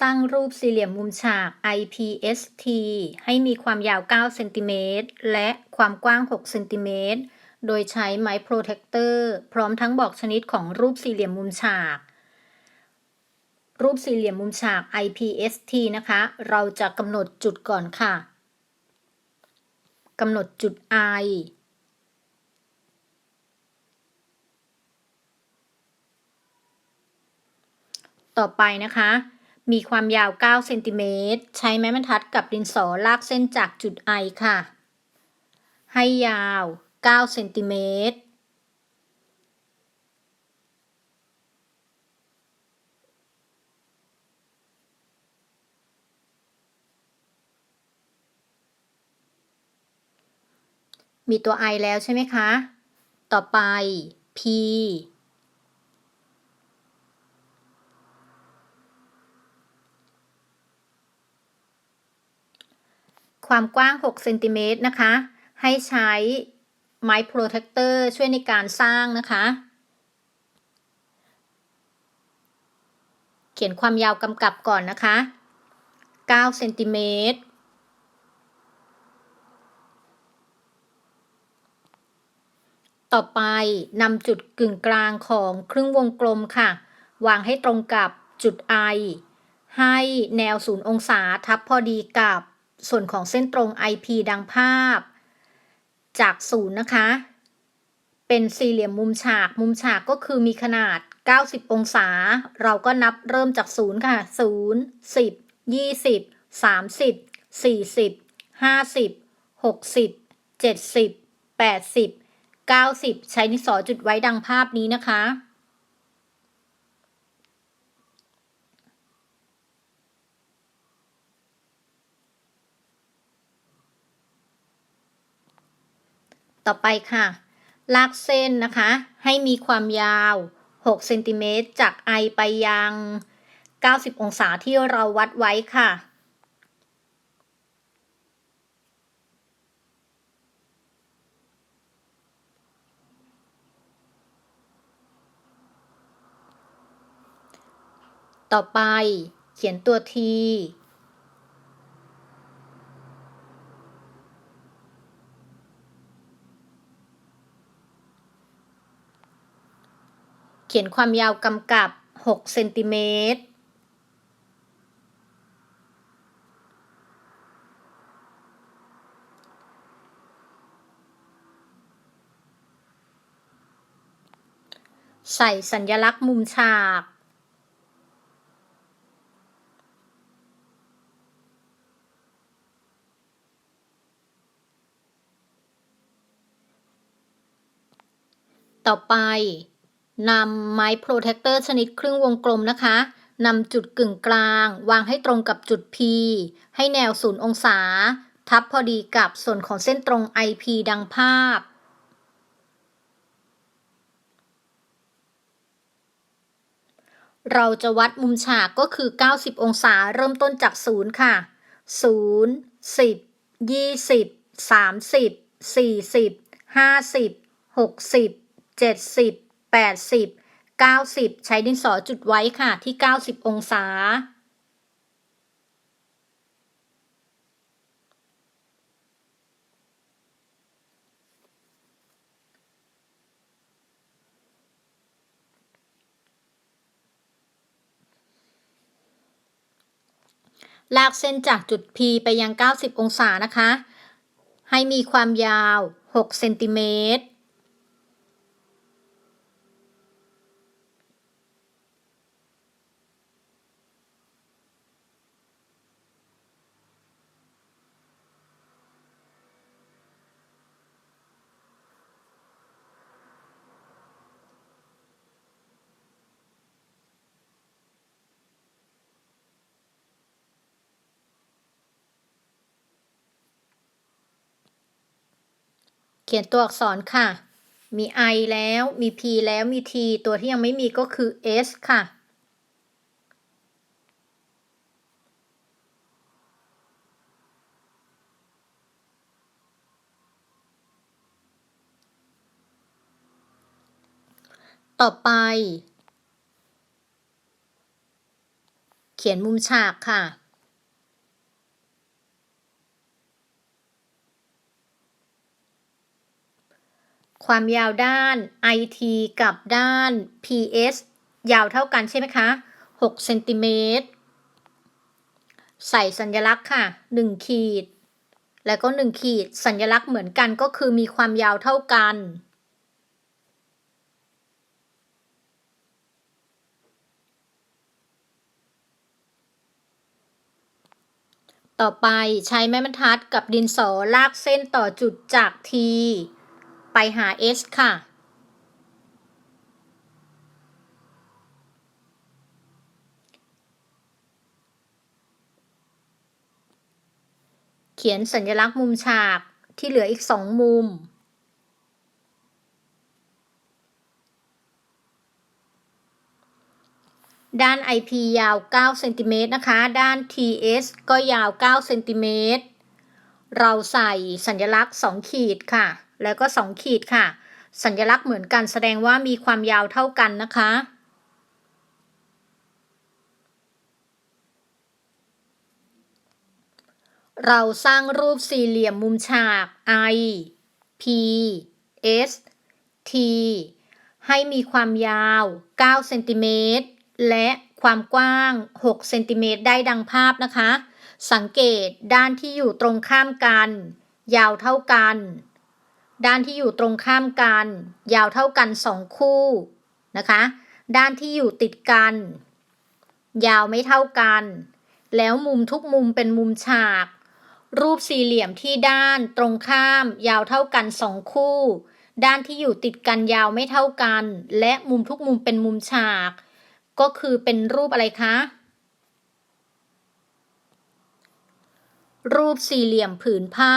สร้างรูปสี่เหลี่ยมมุมฉาก IPST ให้มีความยาว 9 เซนติเมตร และความกว้าง 6 เซนติเมตร โดยใช้ไม้โปรเทคเตอร์ พร้อมทั้งบอกชนิดของรูปสี่เหลี่ยมมุมฉาก รูปสี่เหลี่ยมมุมฉาก IPST นะคะ เราจะกำหนดจุดก่อนค่ะกำหนดจุด I ต่อไปนะคะ มีความยาว 9 เซนติเมตร ใช้ไม้บรรทัดกับดินสอลากเส้นจากจุด I ค่ะ ให้ยาว 9 เซนติเมตร มีตัว I แล้วใช่ไหมคะ ต่อไป P ความกว้าง 6 เซนติเมตรนะคะ ให้ใช้ไม้โปรเทคเตอร์ช่วยในการสร้างนะคะ เขียนความยาวกำกับก่อนนะคะ 9 เซนติเมตรต่อไปนำจุดกึ่งกลางของครึ่งวงกลมค่ะ วางให้ตรงกับจุด I ให้แนวศูนย์องศาทับพอดีกับ ส่วนของเส้นตรง IP ดังภาพ จากศูนย์นะคะ เป็นสี่เหลี่ยมมุมฉาก มุมฉากก็คือมีขนาด 90 องศา เราก็นับเริ่มจากศูนย์ค่ะ0 10 20 30 40 50 60 70 80 90ใช้นิสอจุดไว้ดังภาพนี้นะคะ ต่อไปค่ะ ลากเส้นนะคะ ให้มีความยาว 6 เซนติเมตร จากไอไปยัง 90 องศาที่เราวัดไว้ค่ะต่อไปเขียนตัวที ขียนความยาวกำกับ 6 เซนติเมตร ใส่สัญลักษณ์มุมฉาก ต่อไป นำไม้โปรเทคเตอร์ชนิดครึ่งวงกลมนะคะนำจุดกึ่งกลาง วางให้ตรงกับจุด P ให้แนวศูนย์องศา ทับพอดีกับส่วนของเส้นตรง IP ดังภาพ เราจะวัดมุมฉากก็คือ 90 องศาเริ่มต้นจากศูนย์ค่ะ 0 10 20 30 40 50 60 70 80 90 ใช้ดินสอจุดไว้ค่ะที่ 90 องศา ลากเส้นจากจุด P ไปยัง 90 องศานะคะ ให้มีความยาว 6 เซนติเมตร ขียนตัวอักษรค่ะ มี I แล้ว มี P แล้ว มี T ตัวที่ยังไม่มีก็คือ S ค่ะ ต่อไป เขียนมุมฉากค่ะ ความยาวด้าน IT กับด้าน PS ยาวเท่ากันใช่ไหมคะ6เซนติเมตร ใส่สัญลักษณ์ค่ะ 1 ขีด แล้วก็ 1 ขีด สัญลักษณ์เหมือนกันก็คือมีความยาวเท่ากัน ต่อไปใช้ไม้บรรทัดกับดินสอลากเส้นต่อจุดจาก T ไปหา S ค่ะ เขียนสัญลักษณ์มุมฉากที่เหลืออีกสองมุม ด้าน IP ยาว9เซนติเมตรนะคะ ด้าน TS ก็ยาว9เซนติเมตรเราใส่สัญลักษณ์ 2 ขีดค่ะ แล้วก็ 2 ขีดค่ะ สัญลักษณ์เหมือนกันแสดงว่ามีความยาวเท่ากันนะคะ เราสร้างรูปสี่เหลี่ยมมุมฉาก I P S T ให้มีความยาว9เซนติเมตรและความกว้าง6เซนติเมตรได้ดังภาพนะคะ สังเกตด้านที่อยู่ตรงข้ามกัน ยาวเท่ากัน ด้านที่อยู่ตรงข้ามกัน ยาวเท่ากัน 2 คู่นะคะ ด้านที่อยู่ติดกัน ยาวไม่เท่ากัน แล้วมุมทุกมุมเป็นมุมฉาก รูปสี่เหลี่ยมที่ด้านตรงข้าม ยาวเท่ากันสองคู่ ด้านที่อยู่ติดกันยาวไม่เท่ากัน และมุมทุกมุมเป็นมุมฉาก ก็คือเป็นรูปอะไรคะ รูปสี่เหลี่ยมผืนผ้า